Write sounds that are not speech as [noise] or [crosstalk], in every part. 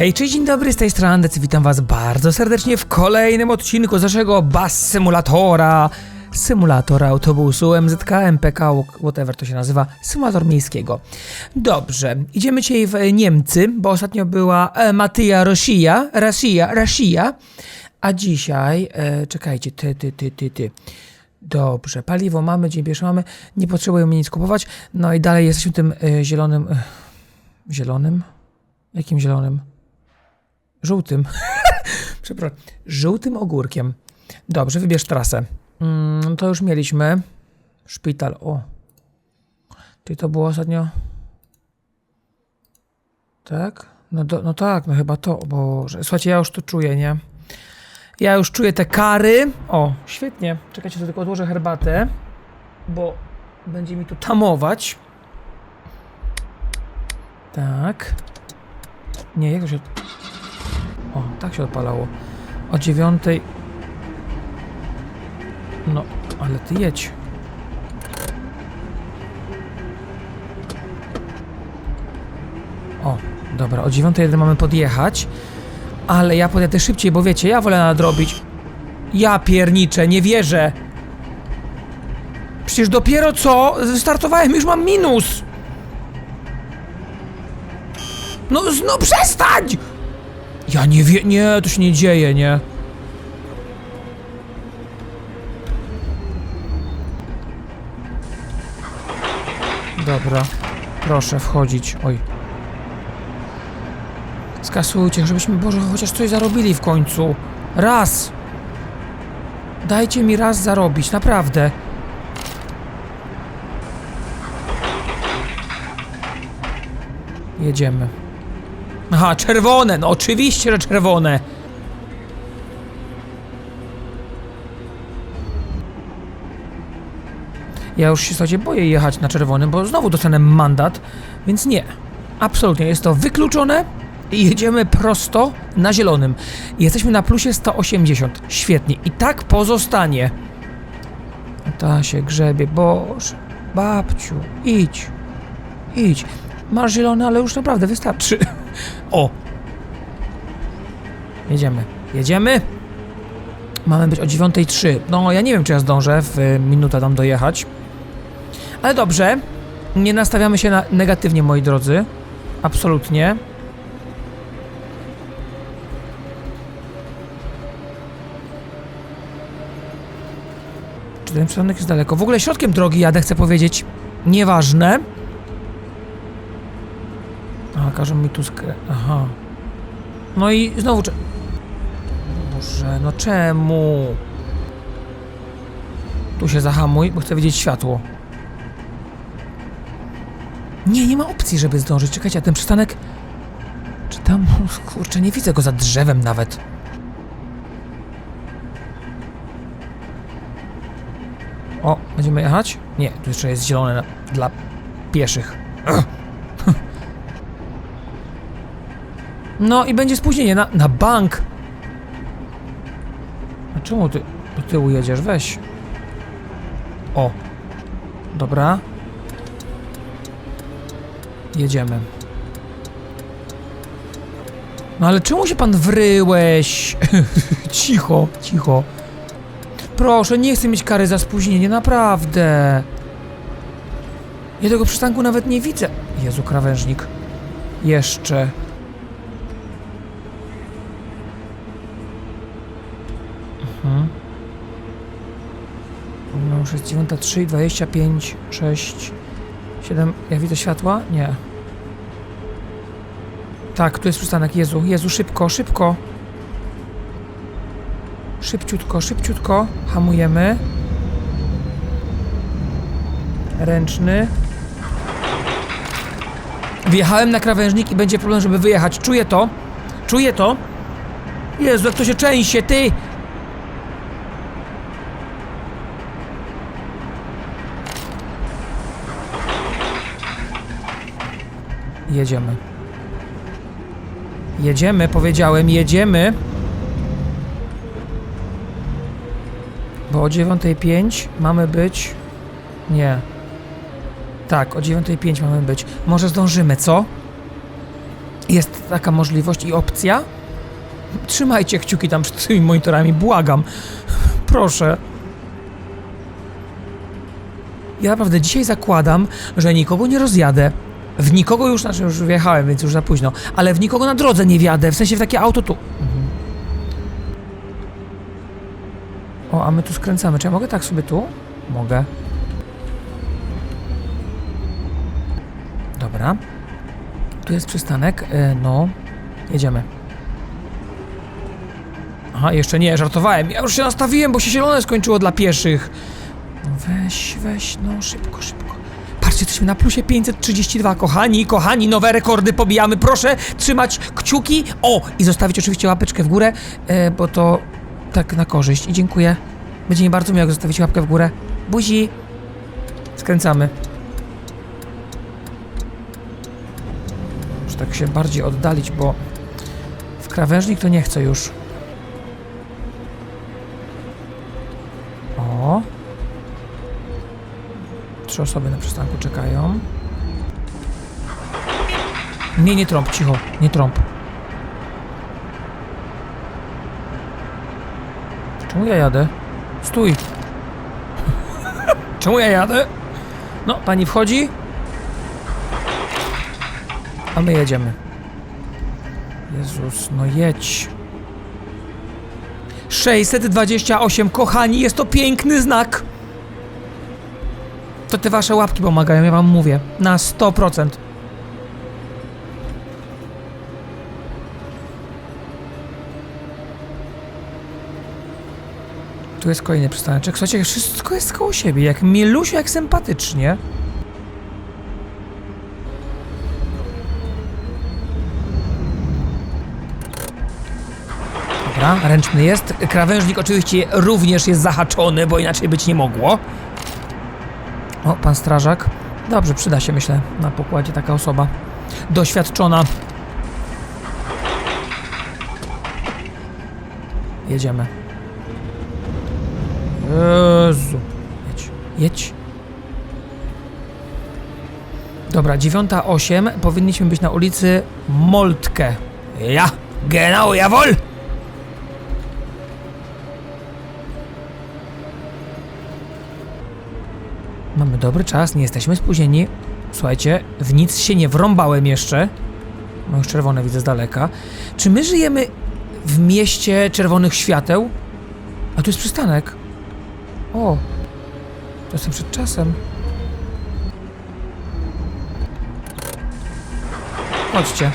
Hej, cześć, dzień dobry, z tej strony Andecy, witam was bardzo serdecznie w kolejnym odcinku z naszego Bus Simulatora. Symulator autobusu, MZK, MPK, whatever to się nazywa, symulator miejskiego. Dobrze, idziemy dzisiaj w Niemcy, bo ostatnio była e, Matyja Rosja, Rosja, Rosja, a dzisiaj, e, czekajcie, ty, ty, ty, ty, ty. Dobrze, paliwo mamy, dzień pierwszy mamy, nie potrzebujemy nic kupować, no i dalej jesteśmy tym e, zielonym, e, zielonym? Jakim zielonym? Żółtym. [laughs] Przepraszam. Żółtym ogórkiem. Dobrze, wybierz trasę. Mm, to już mieliśmy. Szpital. O. Czyli to było ostatnio. Tak? No, do, no tak, no chyba to. Boże. Słuchajcie, ja już to czuję, nie? Ja już czuję te kary. O, świetnie. Czekajcie, to tylko odłożę herbatę, bo będzie mi tu tamować. Tak. Nie, jak to się... Tak się odpalało. O dziewiątej... No, ale ty jedź. O, dobra, o dziewiątej jeden mamy podjechać. Ale ja podjadę szybciej, bo wiecie, ja wolę nadrobić. Ja pierniczę, nie wierzę. Przecież dopiero co startowałem, już mam minus. No, no przestań! Ja nie wie... Nie, to się nie dzieje, nie? Dobra. Proszę wchodzić. Oj. Skasujcie, żebyśmy, Boże, chociaż coś zarobili w końcu. Raz! Dajcie mi raz zarobić, naprawdę. Jedziemy. Aha, czerwone, no oczywiście, że czerwone. Ja już się słuchajcie, boję jechać na czerwonym, bo znowu dostanę mandat, więc nie. Absolutnie, jest to wykluczone i jedziemy prosto na zielonym. Jesteśmy na plusie 180. Świetnie. I tak pozostanie. Ta się grzebie, Boże. Babciu, idź. Idź. Masz zielony, ale już naprawdę wystarczy. [laughs] O! Jedziemy. Jedziemy? Mamy być o 9.03. No, ja nie wiem, czy ja zdążę w y, minutę tam dojechać. Ale dobrze. Nie nastawiamy się na negatywnie, moi drodzy. Absolutnie. Czy ten przystanek jest daleko? W ogóle środkiem drogi jadę, chcę powiedzieć. Nieważne. Każą mi tu. Aha. No i znowu... cze- Boże, no czemu? Tu się zahamuj, bo chcę widzieć światło. Nie, nie ma opcji, żeby zdążyć. Czekajcie, a ten przystanek... Czy tam... [laughs] Kurczę, nie widzę go za drzewem nawet. O, będziemy jechać? Nie, tu jeszcze jest zielone dla pieszych. Ugh. [clears throat] No i będzie spóźnienie na, na bank. A czemu ty do tyłu jedziesz? Weź. O. Dobra. Jedziemy. No ale czemu się pan wryłeś? [laughs] cicho, cicho. Proszę, nie chcę mieć kary za spóźnienie, naprawdę. Ja tego przystanku nawet nie widzę. Jezu, krawężnik. Jeszcze. Już jest 9.3, 25, 6, 7. Ja widzę światła? Nie. Tak, tu jest przystanek. Jezu, Jezu, szybko, szybko. Szybciutko, szybciutko. Hamujemy. Ręczny. Wjechałem na krawężnik i będzie problem, żeby wyjechać. Czuję to. Czuję to. Jezu, jak to się częsie, ty! Jedziemy. Jedziemy, powiedziałem, jedziemy. Bo o 9.05 mamy być... Nie. Tak, o 9.05 mamy być. Może zdążymy, co? Jest taka możliwość i opcja? Trzymajcie kciuki tam przed tymi monitorami, błagam. Proszę. Ja naprawdę dzisiaj zakładam, że nikogo nie rozjadę. W nikogo już, znaczy już wjechałem, więc już za późno, ale w nikogo na drodze nie wjadę, w sensie w takie auto tu. Mhm. O, a my tu skręcamy. Czy ja mogę tak sobie tu? Mogę. Dobra. Tu jest przystanek. E, no, jedziemy. Aha, jeszcze nie, żartowałem. Ja już się nastawiłem, bo się zielone skończyło dla pieszych. No weź, weź, no szybko, szybko. Jesteśmy na plusie 532, kochani, kochani, nowe rekordy pobijamy. Proszę trzymać kciuki. O, i zostawić oczywiście łapeczkę w górę, e, bo to tak na korzyść. I dziękuję. Będzie mi bardzo miło, jak zostawicie łapkę w górę. Buzi. Skręcamy. Muszę tak się bardziej oddalić, bo w krawężnik to nie chcę już. Osoby na przystanku czekają. Nie, nie trąb, cicho, nie trąb. Czemu ja jadę? Stój. [laughs] Czemu ja jadę? No, pani wchodzi. A my jedziemy. Jezus, no jedź. 628, kochani, jest to piękny znak. To te wasze łapki pomagają, ja wam mówię. Na 100%. Tu jest kolejny przystaneczek. Słuchajcie, wszystko jest koło siebie. Jak mielusie, jak sympatycznie. Dobra, ręczny jest. Krawężnik oczywiście również jest zahaczony, bo inaczej być nie mogło. O, pan strażak. Dobrze, przyda się, myślę, na pokładzie taka osoba. Doświadczona. Jedziemy. Jezu. Jedź, jedź. Dobra, dziewiąta osiem. Powinniśmy być na ulicy Moltke. Ja, genau, jawohl! Dobry czas, nie jesteśmy spóźnieni. Słuchajcie, w nic się nie wrąbałem jeszcze. No już czerwone widzę z daleka. Czy my żyjemy w mieście czerwonych świateł? A tu jest przystanek. O, to jestem przed czasem. Chodźcie.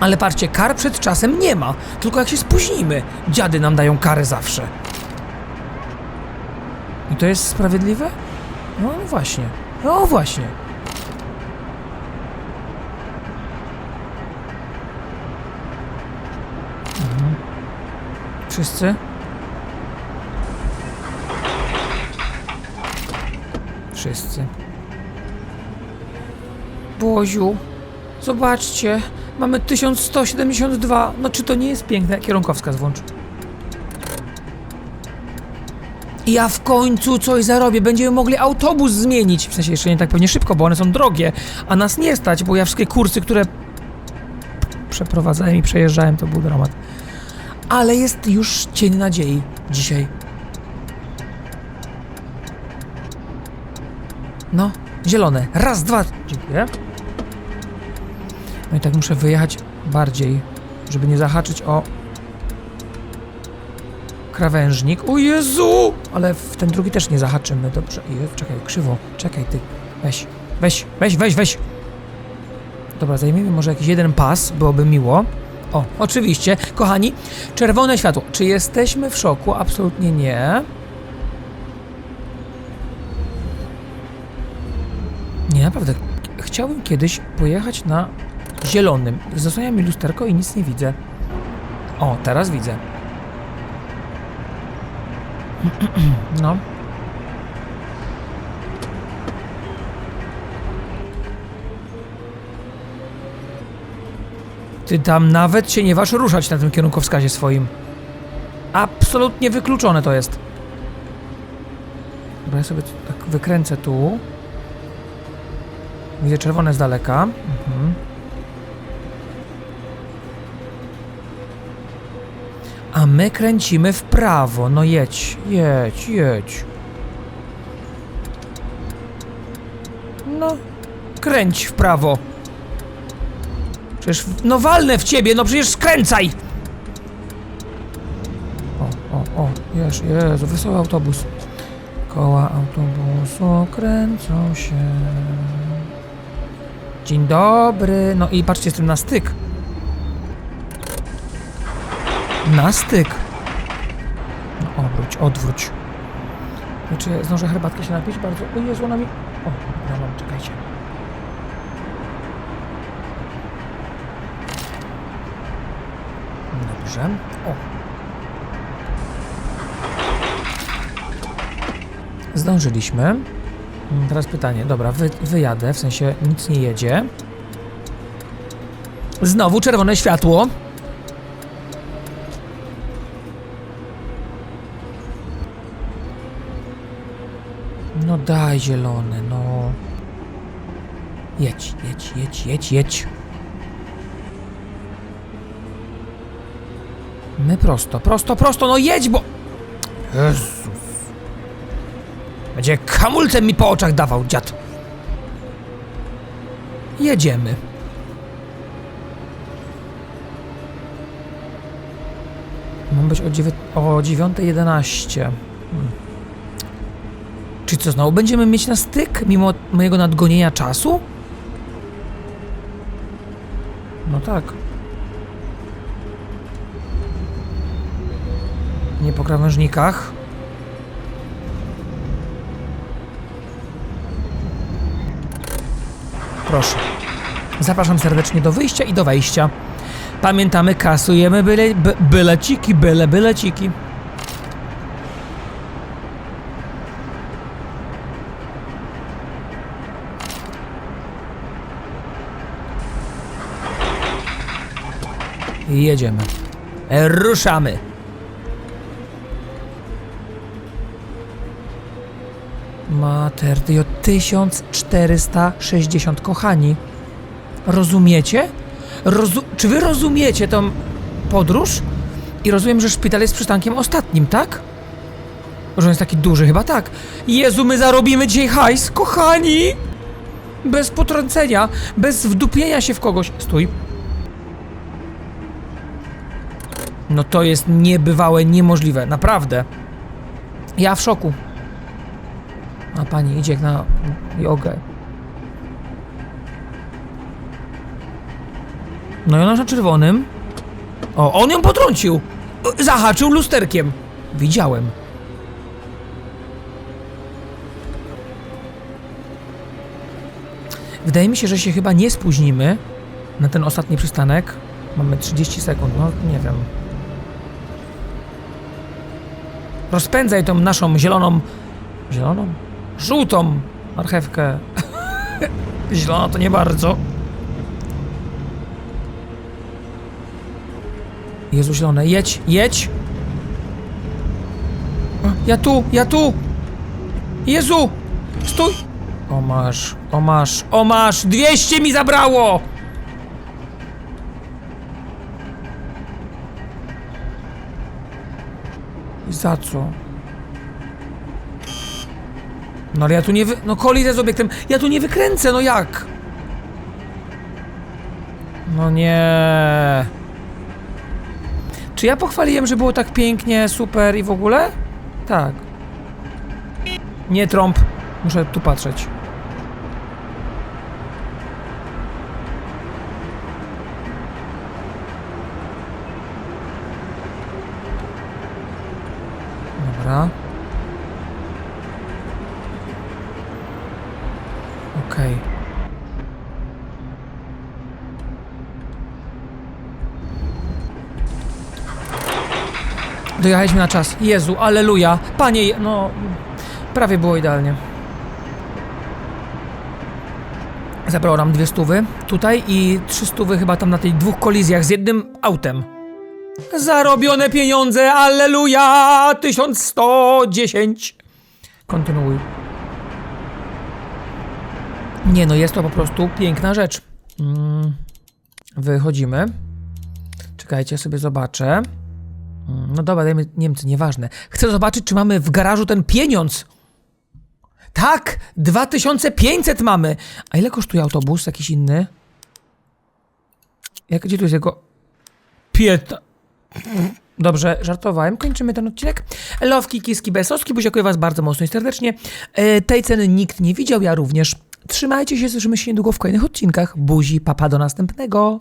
Ale patrzcie, kar przed czasem nie ma, tylko jak się spóźnimy. Dziady nam dają karę zawsze. I to jest sprawiedliwe? No, no właśnie. No właśnie. Mhm. Wszyscy? Wszyscy. Boziu, zobaczcie, mamy 1172. No czy to nie jest piękne? Kierunkowska włącz. Ja w końcu coś zarobię. Będziemy mogli autobus zmienić. W sensie jeszcze nie tak pewnie szybko, bo one są drogie, a nas nie stać, bo ja wszystkie kursy, które przeprowadzałem i przejeżdżałem, to był dramat. Ale jest już cień nadziei dzisiaj. No, zielone. Raz, dwa. Dziękuję. No i tak muszę wyjechać bardziej, żeby nie zahaczyć o krawężnik. O Jezu! Ale w ten drugi też nie zahaczymy. Dobrze. Czekaj, krzywo. Czekaj, ty. Weź. Weź, weź, weź, weź. Dobra, zajmijmy może jakiś jeden pas, byłoby miło. O, oczywiście. Kochani, czerwone światło. Czy jesteśmy w szoku? Absolutnie nie. Nie, naprawdę. Chciałbym kiedyś pojechać na zielonym. Zasłania mi lusterko i nic nie widzę. O, teraz widzę. [clears throat] No. Ty tam nawet się nie waż ruszać na tym kierunkowskazie swoim. Absolutnie wykluczone to jest. Dobra, ja sobie tak wykręcę tu. Widzę czerwone z daleka. Mhm. My kręcimy w prawo. No jedź, jedź, jedź. No, kręć w prawo. Przecież, no walnę w ciebie, no przecież skręcaj! O, o, o, jeż, Jezu, wesoły autobus. Koła autobusu kręcą się. Dzień dobry. No i patrzcie, jestem na styk. Na styk. No obróć, odwróć. Czy zdążę herbatkę się napić? Bardzo. O Jezu, ona mi... O, dobra, czekajcie. Dobrze. O. Zdążyliśmy. Mm, Teraz pytanie. Dobra, wy, wyjadę, w sensie nic nie jedzie. Znowu czerwone światło. No daj zielony, no. Jedź, jedź, jedź, jedź, jedź. My prosto, prosto, prosto, no jedź, bo... Jezus. Będzie kamulcem mi po oczach dawał, dziad. Jedziemy. Mam być o, dziewię- o 9.11. Hmm. Czy co, znowu będziemy mieć na styk, mimo mojego nadgonienia czasu? No tak. Nie po krawężnikach. Proszę. Zapraszam serdecznie do wyjścia i do wejścia. Pamiętamy, kasujemy byle, by, byleciki, byle, byleciki. I jedziemy. E, Ruszamy. Mater, dio 1460, kochani. Rozumiecie? Rozu czy wy rozumiecie tą podróż? I rozumiem, że szpital jest przystankiem ostatnim, tak? Że on jest taki duży, chyba tak. Jezu, my zarobimy dzisiaj hajs, kochani! Bez potrącenia, bez wdupienia się w kogoś. Stój. No to jest niebywałe, niemożliwe, naprawdę. Ja w szoku. A pani idzie na jogę. No i ona na czerwonym. O, on ją potrącił! Zahaczył lusterkiem. Widziałem. Wydaje mi się, że się chyba nie spóźnimy na ten ostatni przystanek. Mamy 30 sekund, no nie wiem. Rozpędzaj tą naszą zieloną. Zieloną? Żółtą marchewkę. [laughs] Zielona to nie bardzo. Jezu, zielone, jedź, jedź! Ja tu, ja tu! Jezu! Stój! O masz, o masz, o masz! 200 mi zabrało! Za co? No ale ja tu nie wy... No kolizja z obiektem. Ja tu nie wykręcę, no jak? No nie. Czy ja pochwaliłem, że było tak pięknie, super i w ogóle? Tak. Nie trąb. Muszę tu patrzeć. Dobra. Okej. Dojechaliśmy na czas. Jezu, aleluja. Panie, no... Prawie było idealnie. Zabrało nam dwie stówy tutaj i trzy stówy chyba tam na tych dwóch kolizjach z jednym autem. Zarobione pieniądze, aleluja! 1110. Kontynuuj. Nie no, jest to po prostu piękna rzecz. Mm, wychodzimy. Czekajcie, sobie zobaczę. No dobra, dajmy Niemcy, nieważne. Chcę zobaczyć, czy mamy w garażu ten pieniądz. Tak, 2500 mamy. A ile kosztuje autobus jakiś inny? Jak, gdzie tu jest jego... Pieta... Dobrze, żartowałem. Kończymy ten odcinek. Lowki, kiski, besowski. Dziękuję was bardzo mocno i serdecznie. E, tej ceny nikt nie widział, ja również. Trzymajcie się, słyszymy się niedługo w kolejnych odcinkach. Buzi, papa, do następnego.